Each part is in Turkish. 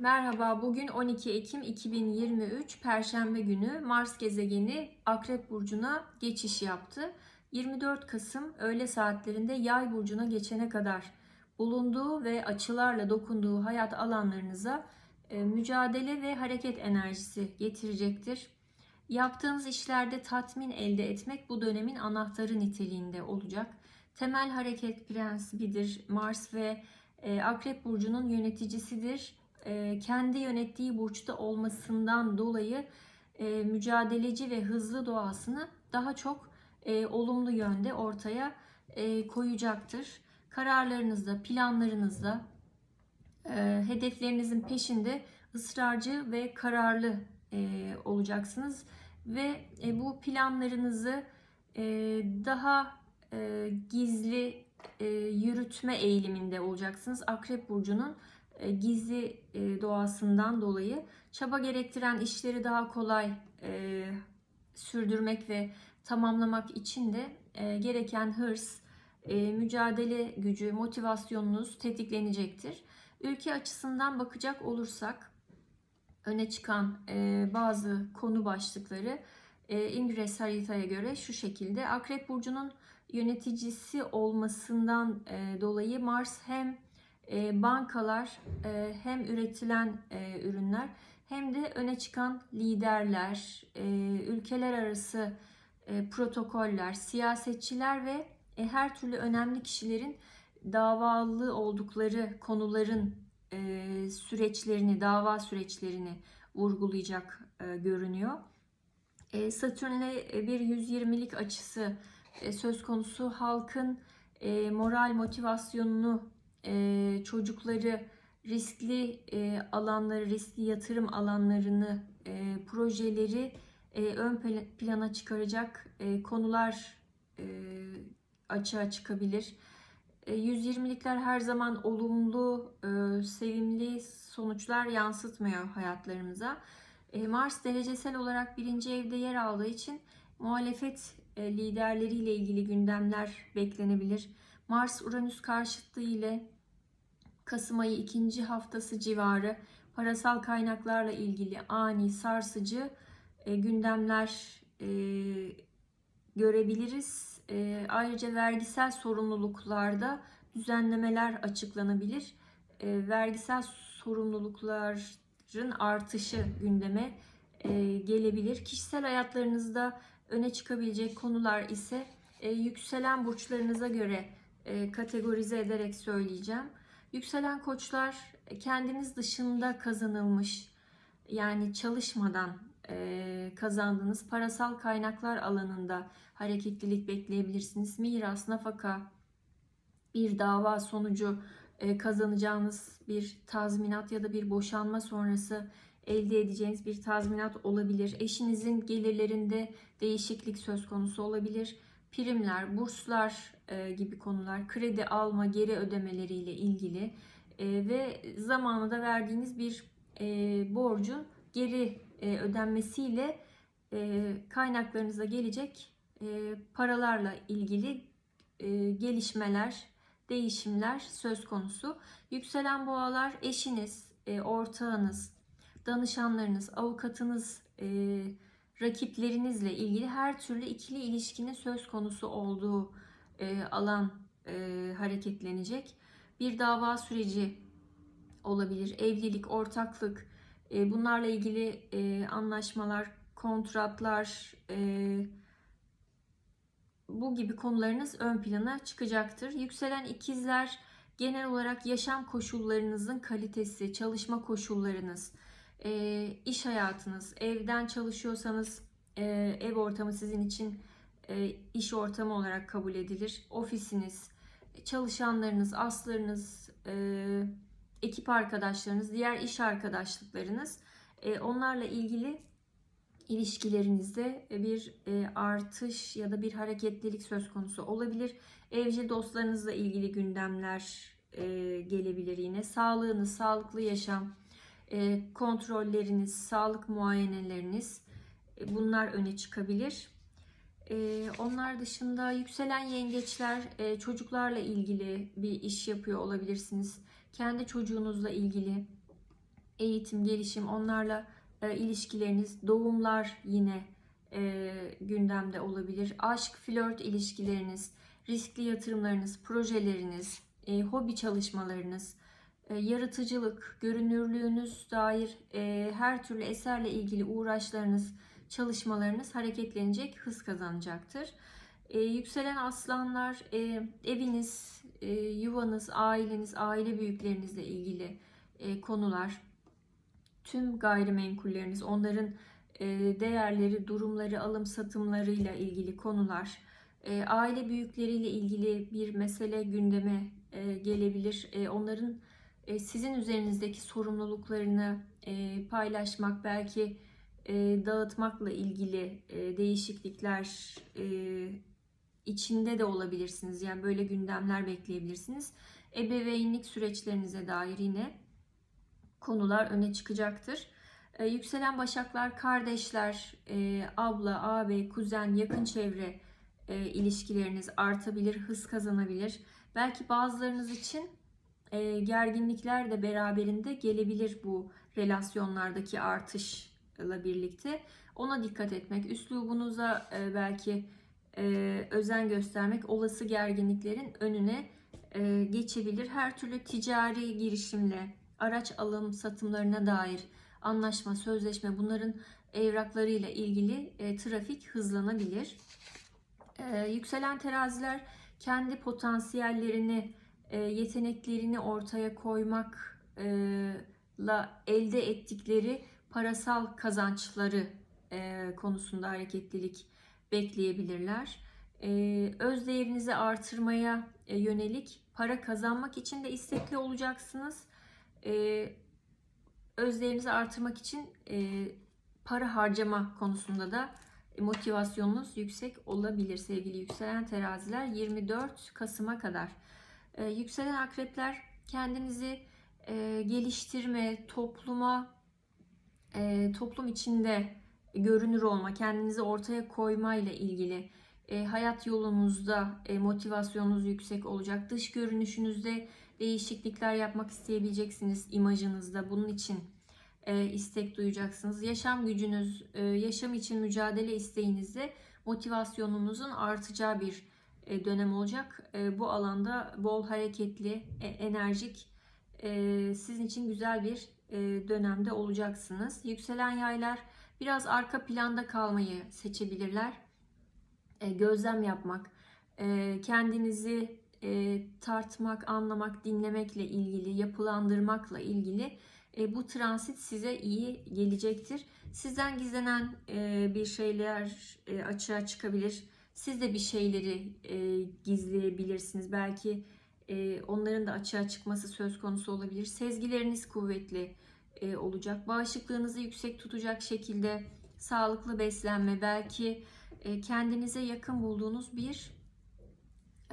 Merhaba, bugün 12 Ekim 2023 Perşembe günü Mars gezegeni Akrep Burcu'na geçiş yaptı. 24 Kasım öğle saatlerinde Yay Burcu'na geçene kadar bulunduğu ve açılarla dokunduğu hayat alanlarınıza e, mücadele ve hareket enerjisi getirecektir. Yaptığınız işlerde tatmin elde etmek bu dönemin anahtarı niteliğinde olacak. Temel hareket prensibidir. Mars ve e, Akrep Burcu'nun yöneticisidir e, kendi yönettiği burçta olmasından dolayı e, mücadeleci ve hızlı doğasını daha çok e, olumlu yönde ortaya koyacaktır. Kararlarınızda, planlarınızda, hedeflerinizin peşinde ısrarcı ve kararlı olacaksınız ve bu planlarınızı daha gizli yürütme eğiliminde olacaksınız. Akrep burcunun gizli e, doğasından dolayı çaba gerektiren işleri daha kolay e, sürdürmek ve tamamlamak için de gereken hırs, mücadele gücü, motivasyonunuz tetiklenecektir. Ülke açısından bakacak olursak öne çıkan bazı konu başlıkları İngiliz haritaya göre şu şekilde. Akrep Burcu'nun yöneticisi olmasından dolayı Mars hem e, bankalar e, hem üretilen e, ürünler hem de öne çıkan liderler, ülkeler arası protokoller, siyasetçiler ve her türlü önemli kişilerin davalı oldukları konuların süreçlerini, dava süreçlerini vurgulayacak görünüyor. Satürn'le bir 120'lik açısı söz konusu halkın moral motivasyonunu çocukları riskli alanları, riskli yatırım alanlarını, projeleri ön plana çıkaracak konular açığa çıkabilir. E, 120'likler her zaman olumlu, sevimli sonuçlar yansıtmıyor hayatlarımıza. Mars derecesel olarak birinci evde yer aldığı için muhalefet liderleriyle ilgili gündemler beklenebilir. Mars-Uranüs karşıtlığı ile Kasım ayı ikinci haftası civarı parasal kaynaklarla ilgili ani sarsıcı e, gündemler e, görebiliriz. E, ayrıca vergisel sorumluluklarda düzenlemeler açıklanabilir. E, vergisel sorumlulukların artışı gündeme e, gelebilir. Kişisel hayatlarınızda öne çıkabilecek konular ise e, yükselen burçlarınıza göre e, kategorize ederek söyleyeceğim. Yükselen koçlar kendiniz dışında kazanılmış yani çalışmadan e, kazandığınız parasal kaynaklar alanında hareketlilik bekleyebilirsiniz. Miras, nafaka, bir dava sonucu e, kazanacağınız bir tazminat ya da bir boşanma sonrası elde edeceğiniz bir tazminat olabilir. Eşinizin gelirlerinde değişiklik söz konusu olabilir primler, burslar e, gibi konular, kredi alma, geri ödemeleriyle ilgili e, ve zamanında verdiğiniz bir e, borcun geri ödenmesiyle kaynaklarınıza gelecek paralarla ilgili gelişmeler, değişimler söz konusu. Yükselen boğalar eşiniz, ortağınız, danışanlarınız, avukatınız, e, rakiplerinizle ilgili her türlü ikili ilişkinin söz konusu olduğu e, alan e, hareketlenecek. Bir dava süreci olabilir, evlilik, ortaklık, e, bunlarla ilgili e, anlaşmalar, kontratlar, e, bu gibi konularınız ön plana çıkacaktır. Yükselen ikizler genel olarak yaşam koşullarınızın kalitesi, çalışma koşullarınız, e, iş hayatınız, evden çalışıyorsanız e, ev ortamı sizin için e, iş ortamı olarak kabul edilir. Ofisiniz, çalışanlarınız, aslarınız, e, ekip arkadaşlarınız, diğer iş arkadaşlıklarınız e, onlarla ilgili ilişkilerinizde bir artış ya da bir hareketlilik söz konusu olabilir. Evcil dostlarınızla ilgili gündemler gelebilir yine. Sağlığınız, sağlıklı yaşam, kontrolleriniz, sağlık muayeneleriniz e, bunlar öne çıkabilir. E, onlar dışında yükselen yengeçler çocuklarla ilgili bir iş yapıyor olabilirsiniz. Kendi çocuğunuzla ilgili eğitim, gelişim, onlarla e, ilişkileriniz, doğumlar yine e, gündemde olabilir. Aşk, flört ilişkileriniz, riskli yatırımlarınız, projeleriniz, e, hobi çalışmalarınız, e, yaratıcılık, görünürlüğünüz dair e, her türlü eserle ilgili uğraşlarınız, çalışmalarınız hareketlenecek, hız kazanacaktır. E, yükselen aslanlar, e, eviniz, e, yuvanız, aileniz, aile büyüklerinizle ilgili e, konular, tüm gayrimenkulleriniz, onların e, değerleri, durumları, alım satımlarıyla ilgili konular, e, aile büyükleriyle ilgili bir mesele gündeme e, gelebilir. E, onların e, sizin üzerinizdeki sorumluluklarını e, paylaşmak, belki e, dağıtmakla ilgili değişiklikler içinde de olabilirsiniz. Yani böyle gündemler bekleyebilirsiniz. Ebeveynlik süreçlerinize dair yine konular öne çıkacaktır. Yükselen başaklar, kardeşler, abla, ağabey, kuzen, yakın çevre ilişkileriniz artabilir, hız kazanabilir. Belki bazılarınız için e, gerginlikler de beraberinde gelebilir bu relasyonlardaki artışla birlikte. Ona dikkat etmek, üslubunuza e, belki e, özen göstermek olası gerginliklerin önüne e, geçebilir. Her türlü ticari girişimle, araç alım satımlarına dair anlaşma, sözleşme bunların evraklarıyla ilgili e, trafik hızlanabilir. E, yükselen teraziler kendi potansiyellerini, yeteneklerini ortaya koymakla elde ettikleri parasal kazançları e, konusunda hareketlilik bekleyebilirler. E, öz değerinizi artırmaya e, yönelik para kazanmak için de istekli olacaksınız. E, öz değerinizi artırmak için e, para harcama konusunda da motivasyonunuz yüksek olabilir sevgili yükselen teraziler 24 Kasım'a kadar. Ee, yükselen akrepler kendinizi e, geliştirme, topluma, e, toplum içinde görünür olma, kendinizi ortaya koyma ile ilgili e, hayat yolunuzda e, motivasyonunuz yüksek olacak. Dış görünüşünüzde değişiklikler yapmak isteyebileceksiniz imajınızda. Bunun için e, istek duyacaksınız. Yaşam gücünüz, e, yaşam için mücadele isteğinizde motivasyonunuzun artacağı bir e, dönem olacak. E, bu alanda bol hareketli, e, enerjik, e, sizin için güzel bir e, dönemde olacaksınız. Yükselen yaylar biraz arka planda kalmayı seçebilirler. E, gözlem yapmak, e, kendinizi e, tartmak, anlamak, dinlemekle ilgili, yapılandırmakla ilgili e, bu transit size iyi gelecektir. Sizden gizlenen e, bir şeyler e, açığa çıkabilir. Siz de bir şeyleri e, gizleyebilirsiniz. Belki e, onların da açığa çıkması söz konusu olabilir. Sezgileriniz kuvvetli e, olacak. Bağışıklığınızı yüksek tutacak şekilde sağlıklı beslenme, belki e, kendinize yakın bulduğunuz bir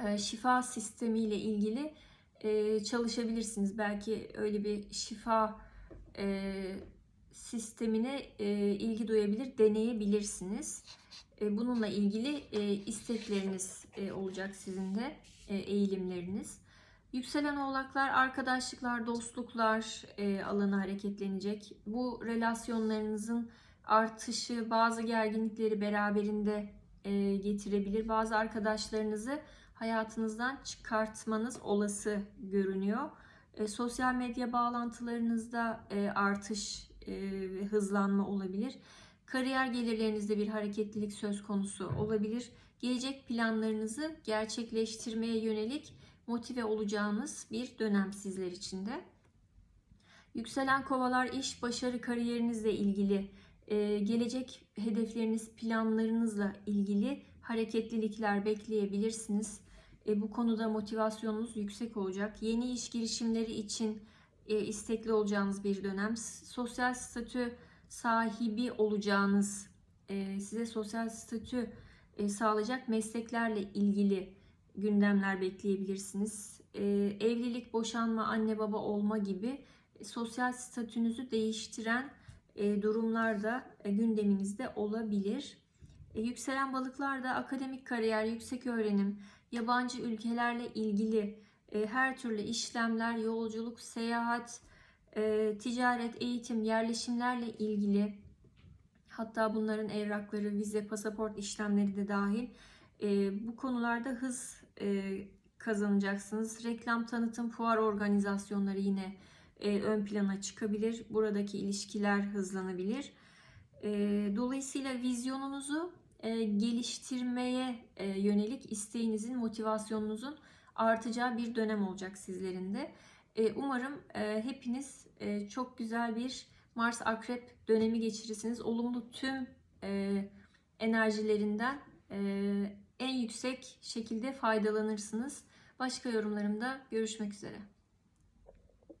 e, şifa sistemiyle ilgili e, çalışabilirsiniz. Belki öyle bir şifa e, sistemine e, ilgi duyabilir, deneyebilirsiniz. E, bununla ilgili e, istekleriniz e, olacak sizin de e, eğilimleriniz. Yükselen oğlaklar, arkadaşlıklar, dostluklar e, alanı hareketlenecek. Bu relasyonlarınızın artışı bazı gerginlikleri beraberinde e, getirebilir. Bazı arkadaşlarınızı hayatınızdan çıkartmanız olası görünüyor. E, sosyal medya bağlantılarınızda e, artış e, hızlanma olabilir. Kariyer gelirlerinizde bir hareketlilik söz konusu olabilir. Gelecek planlarınızı gerçekleştirmeye yönelik motive olacağınız bir dönem sizler için de. Yükselen kovalar iş, başarı, kariyerinizle ilgili, e, gelecek hedefleriniz, planlarınızla ilgili hareketlilikler bekleyebilirsiniz. E, bu konuda motivasyonunuz yüksek olacak. Yeni iş girişimleri için istekli olacağınız bir dönem. Sosyal statü sahibi olacağınız, e, size sosyal statü e, sağlayacak mesleklerle ilgili gündemler bekleyebilirsiniz. E, evlilik, boşanma, anne baba olma gibi e, sosyal statünüzü değiştiren e, durumlar da e, gündeminizde olabilir. E, yükselen balıklar da akademik kariyer, yüksek öğrenim, yabancı ülkelerle ilgili e, her türlü işlemler, yolculuk, seyahat, e, ticaret, eğitim, yerleşimlerle ilgili hatta bunların evrakları, vize, pasaport işlemleri de dahil e, bu konularda hız kazanacaksınız. Reklam, tanıtım, fuar organizasyonları yine ön plana çıkabilir. Buradaki ilişkiler hızlanabilir. Dolayısıyla vizyonunuzu geliştirmeye yönelik isteğinizin, motivasyonunuzun artacağı bir dönem olacak sizlerin de. E, umarım e, hepiniz e, çok güzel bir Mars Akrep dönemi geçirirsiniz. Olumlu tüm enerjilerinden en yüksek şekilde faydalanırsınız. Başka yorumlarımda görüşmek üzere.